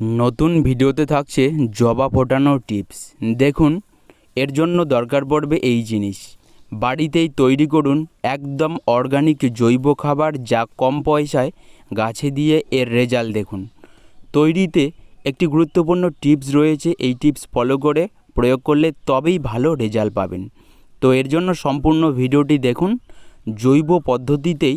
নতুন ভিডিওতে থাকছে জবা ফোটানোর টিপস। দেখুন, এর জন্য দরকার পড়বে এই জিনিস। বাড়িতেই তৈরি করুন একদম অর্গানিক জৈব খাবার যা কম পয়সায় গাছে দিয়ে এর রেজাল্ট দেখুন। তৈরিতে একটি গুরুত্বপূর্ণ টিপস রয়েছে, এই টিপস ফলো করে প্রয়োগ করলে তবেই ভালো রেজাল্ট পাবেন। তো এর জন্য সম্পূর্ণ ভিডিওটি দেখুন। জৈব পদ্ধতিতেই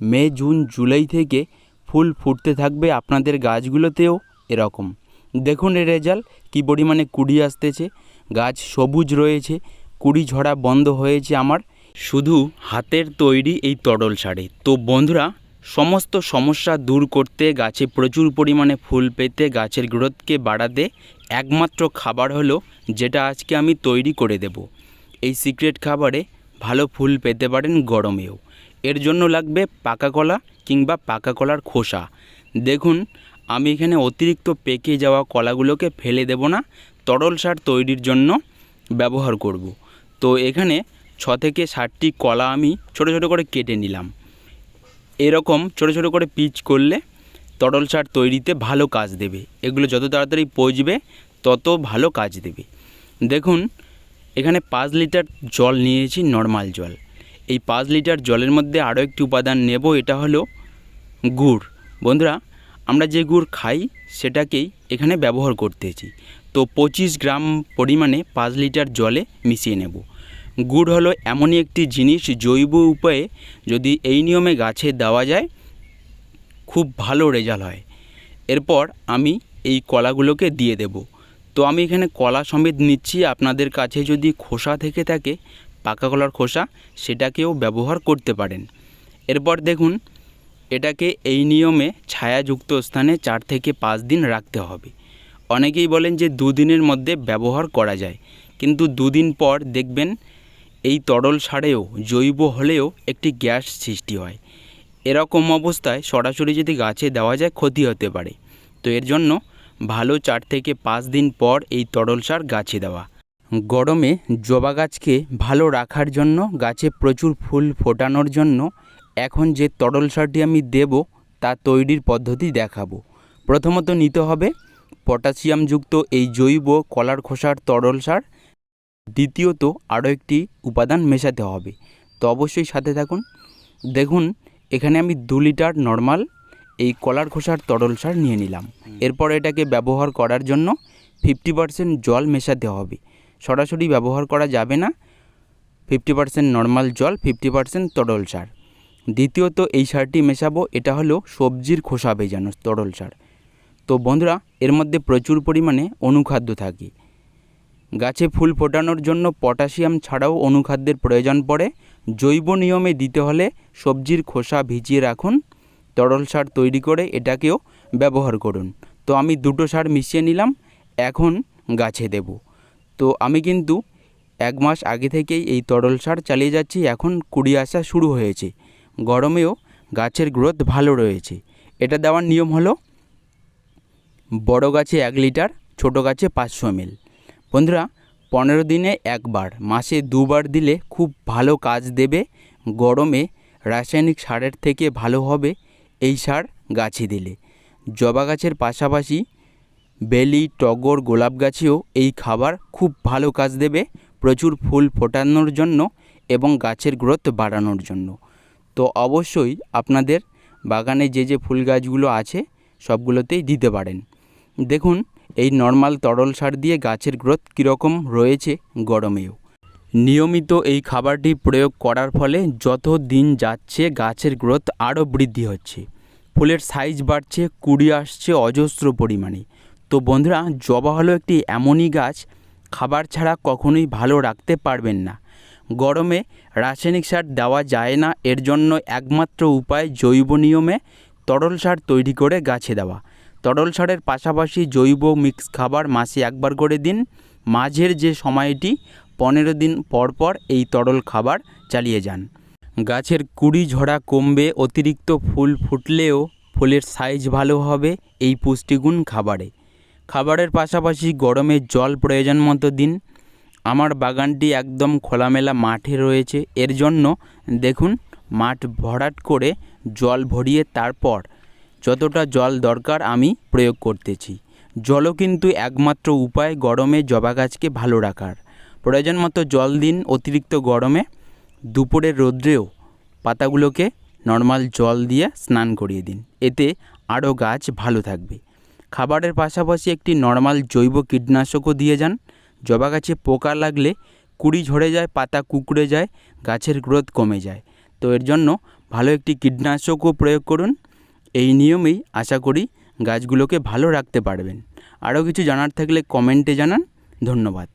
মে, জুন, জুলাই থেকে ফুল ফুটতে থাকবে আপনাদের গাছগুলোতেও। এরকম। দেখুন এর রেজাল্ট, কী পরিমাণে কুড়ি আসতেছে। গাছ সবুজ রয়েছে, কুড়ি ঝরা বন্ধ হয়েছে আমার। শুধু হাতের তৈরি এই তরল সারে। তো বন্ধুরা, সমস্ত সমস্যা দূর করতে, গাছে প্রচুর পরিমাণে ফুল পেতে, গাছের গ্রোথকে বাড়াতে একমাত্র খাবার হলো, যেটা আজকে আমি তৈরি করে দেব। এই সিক্রেট খাবারে ভালো ফুল পেতে পারেন গরমেও। এর জন্য লাগবে পাকা কলা কিংবা পাকা কলার খোসা। দেখুন আমি এখানে অতিরিক্ত পেকে যাওয়া কলাগুলোকে ফেলে দেব না, তরল সার তৈরির জন্য ব্যবহার করব। তো এখানে ছ থেকে ষাটটি কলা আমি ছোট ছোট করে কেটে নিলাম। এরকম ছোট ছোট করে পিচ করলে তরল সার তৈরিতে ভালো কাজ দেবে। এগুলো যত তাড়াতাড়ি পচবে, তত ভালো কাজ দেবে। দেখুন, এখানে পাঁচ লিটার জল নিয়েছি নর্মাল জল। এই পাঁচ লিটার জলের মধ্যে আরও একটি উপাদান নেব, এটা হলো গুড়। বন্ধুরা আমরা যে গুড় খাই, সেটাকেই এখানে ব্যবহার করতেছি। তো পঁচিশ গ্রাম পরিমাণে পাঁচ লিটার জলে মিশিয়ে নেব। গুড় হলো এমনই একটি জিনিস, জৈব উপায়ে যদি এই নিয়মে গাছে দেওয়া যায়, খুব ভালো রেজাল্ট হয়। এরপর আমি এই কলাগুলোকে দিয়ে দেব। তো আমি এখানে কলা সমেত নিচ্ছি। আপনাদের কাছে যদি খোসা থেকে থাকে, পাকা কলার খোসা, সেটাকেও ব্যবহার করতে পারেন। এরপর দেখুন এটাকে এই নিয়মে ছায়াযুক্ত স্থানে চার থেকে পাঁচ দিন রাখতে হবে। অনেকেই বলেন যে দুদিনের মধ্যে ব্যবহার করা যায়, কিন্তু দুদিন পর দেখবেন এই তরল সারেও জৈব হলেও একটি গ্যাস সৃষ্টি হয়। এরকম অবস্থায় সরাসরি যদি গাছে দেওয়া যায় ক্ষতি হতে পারে। তো এর জন্য ভালো চার থেকে পাঁচ দিন পর এই তরল সার গাছে দেওয়া। গরমে জবা গাছকে ভালো রাখার জন্য গাছে প্রচুর ফুল ফোটানোর জন্য এখন যে তরল সারটি আমি দেব তা তৈরির পদ্ধতি দেখাবো। প্রথমত নিতে হবে পটাশিয়ামযুক্ত এই জৈব কলার খোসার তরল সার। দ্বিতীয়ত আরও একটি উপাদান মেশাতে হবে। তো অবশ্যই সাথে থাকুন। দেখুন এখানে আমি দু লিটার নর্মাল এই কলার খোসার তরল সার নিয়ে নিলাম। এরপর এটাকে ব্যবহার করার জন্য ফিফটি পারসেন্ট জল মেশাতে হবে। সরাসরি ব্যবহার করা যাবে না। ফিফটি পারসেন্ট নর্মাল জল ফিফটি পারসেন্ট তরল সার। দ্বিতীয়ত এই সারটি মেশাবো, এটা হলো সবজির খোসা ভেজানো তরল সার। তো বন্ধুরা, এর মধ্যে প্রচুর পরিমাণে অনুখাদ্য থাকে। গাছে ফুল ফোটানোর জন্য পটাশিয়াম ছাড়াও অনুখাদ্যের প্রয়োজন পড়ে। জৈব নিয়মে দিতে হলে সবজির খোসা ভিজিয়ে রাখুন, তরল সার তৈরি করে এটাকেও ব্যবহার করুন। তো আমি দুটো সার মিশিয়ে নিলাম, এখন গাছে দেব। তো আমি কিন্তু এক মাস আগে থেকেই এই তরল সার চালিয়ে যাচ্ছি, এখন কুড়ি আসা শুরু হয়েছে। গরমেও গাছের গ্রোথ ভালো রয়েছে। এটা দেওয়ার নিয়ম হলো, বড় গাছে এক লিটার, ছোট গাছে পাঁচশো এমএল বন্ধুরা, পনেরো দিনে একবার, মাসে দুবার দিলে খুব ভালো কাজ দেবে, গরমে রাসায়নিক সারের থেকে ভালো হবে এই সার গাছে দিলে। জবা গাছের পাশাপাশি বেলি, টগর, গোলাপ গাছেও এই খাবার খুব ভালো কাজ দেবে, প্রচুর ফুল ফোটানোর জন্য এবং গাছের গ্রোথ বাড়ানোর জন্য। তো অবশ্যই আপনাদের বাগানে যে যে ফুল গাছগুলো আছে, সবগুলোতেই দিতে পারেন। দেখুন, এই নর্মাল তরল সার দিয়ে গাছের গ্রোথ কীরকম রয়েছে গরমেও। নিয়মিত এই খাবারটি প্রয়োগ করার ফলে যত দিন যাচ্ছে গাছের গ্রোথ আরও বৃদ্ধি হচ্ছে। ফুলের সাইজ বাড়ছে, কুড়ি আসছে অজস্র পরিমাণে। তো বন্ধুরা, জবা হলো একটি এমনই গাছ, খাবার ছাড়া কখনোই ভালো রাখতে পারবেন না। গরমে রাসায়নিক সার দেওয়া যায় না। এর জন্য একমাত্র উপায় জৈব নিয়মে তরল সার তৈরি করে গাছে দেওয়া। তরল সারের পাশাপাশি জৈব মিক্স খাবার মাসে একবার করে দিন। মাঝের যে সময়টি, পনেরো দিন পর পর এই তরল খাবার চালিয়ে যান। গাছের কুড়ি ঝরা কমবে, অতিরিক্ত ফুল ফুটলেও ফুলের সাইজ ভালো হবে এই পুষ্টিগুণ খাবারে। খাবারের পাশাপাশি গরমে জল প্রয়োজন মতো দিন। আমার বাগানটি একদম খোলামেলা মাঠে রয়েছে। এর জন্য দেখুন, মাঠ ভরাট করে জল ভরিয়ে তারপর যতটা জল দরকার আমি প্রয়োগ করতেছি। জলও কিন্তু একমাত্র উপায় গরমে জবা গাছকে ভালো রাখার। প্রয়োজন মতো জল দিন অতিরিক্ত গরমে। দুপুরের রৌদ্রেও পাতাগুলোকে নর্মাল জল দিয়ে স্নান করিয়ে দিন। এতে আরও গাছ ভালো থাকবে। খাবারের পাশাপাশি একটি নর্মাল জৈব কীটনাশকও দিয়ে যান। জবা গাছে পোকা লাগলে কুড়ি ঝরে যায়, পাতা কুকড়ে যায়, গাছের গ্রোথ কমে যায়। তো এর জন্য ভালো একটি কীটনাশকও প্রয়োগ করুন। এই নিয়মেই আশা করি গাছগুলোকে ভালো রাখতে পারবেন। আরও কিছু জানার থাকলে কমেন্টে জানান। ধন্যবাদ।